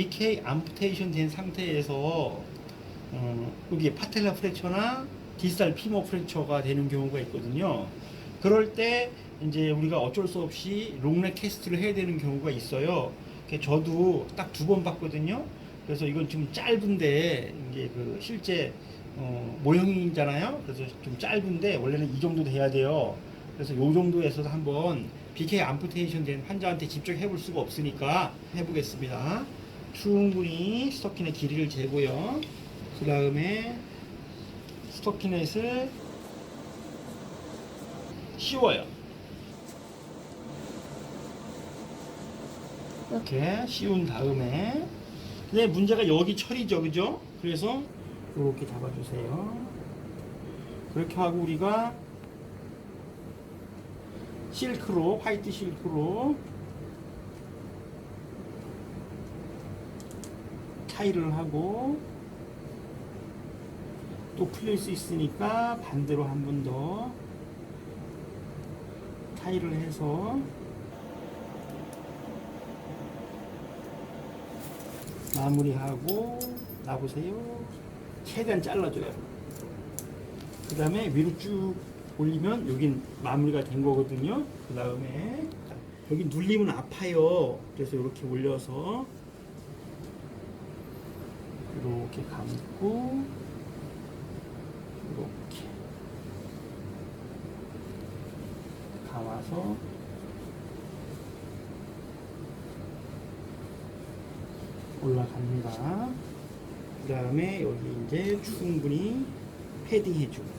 BK 암푸테이션 된 상태에서 어, 여기 파텔라 프랙처나 디스탈 피모 프랙처가 되는 경우가 있거든요. 그럴 때 이제 우리가 어쩔 수 없이 롱넥 캐스트를 해야 되는 경우가 있어요. 저도 딱 두 번 봤거든요. 그래서 이건 좀 짧은데 이게 그 실제 어, 모형이잖아요. 그래서 좀 짧은데 원래는 이 정도 돼야 돼요. 그래서 요 정도에서 한번 BK 암푸테이션 된 환자한테 직접 해볼 수가 없으니까 해보겠습니다. 충분히 스토키넷 길이를 재고요. 그 다음에 스토키넷을 씌워요. 이렇게 씌운 다음에 근데 문제가 여기 처리죠, 그죠? 그래서 이렇게 잡아주세요. 그렇게 하고 우리가 실크로 화이트 실크로 타일을 하고 또 풀릴 수 있으니까 반대로 한 번더 타일을 해서 마무리하고 놔보세요. 최대한 잘라줘요. 그 다음에 위로 쭉 올리면 여긴 마무리가 된 거거든요. 그 다음에 여기 눌리면 아파요. 그래서 이렇게 올려서 이렇게 감고 이렇게 감아서 올라갑니다. 그 다음에 여기 이제 충분히 패딩 해주고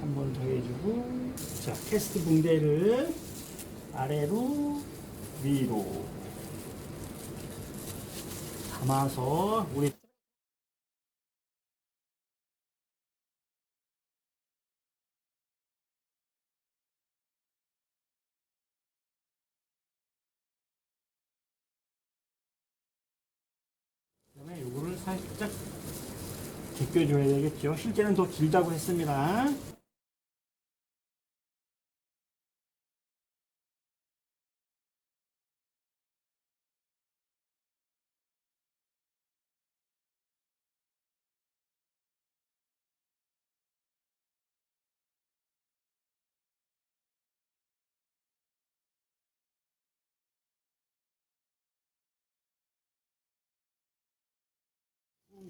한 번 더 해주고 자 테스트 붕대를 아래로 위로 감아서 우리 그다음에 요거를 살짝 제껴줘야 되겠죠. 실제는 더 길다고 했습니다.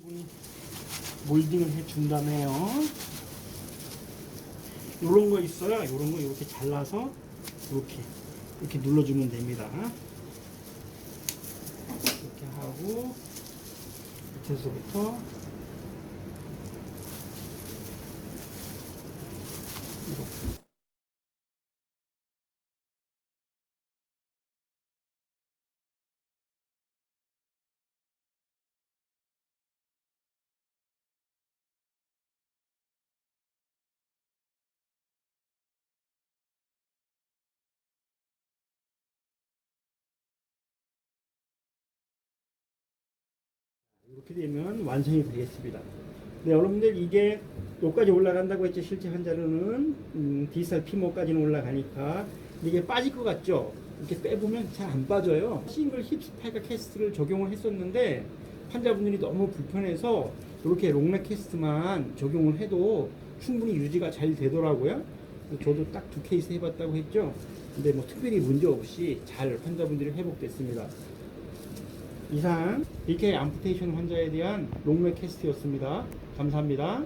분히 몰딩을 해준 다음에요. 요런 거 있어요. 요런 거 이렇게 잘라서 이렇게 이렇게 눌러주면 됩니다. 이렇게 하고 밑에서부터 이렇게 이렇게 되면 완성이 되겠습니다. 네, 여러분들 이게 여기까지 올라간다고 했죠. 실제 환자로는 음, 디지털 피모까지는 올라가니까 이게 빠질 것 같죠. 이렇게 빼보면 잘 안 빠져요. 싱글 힙 스파이크 캐스트를 적용을 했었는데 환자분들이 너무 불편해서 이렇게 롱넥 캐스트만 적용을 해도 충분히 유지가 잘 되더라고요. 저도 딱 두 케이스 해봤다고 했죠. 근데 뭐 특별히 문제 없이 잘 환자분들이 회복됐습니다. 이상 BK 암푸테이션 환자에 대한 롱맥 캐스트였습니다. 감사합니다.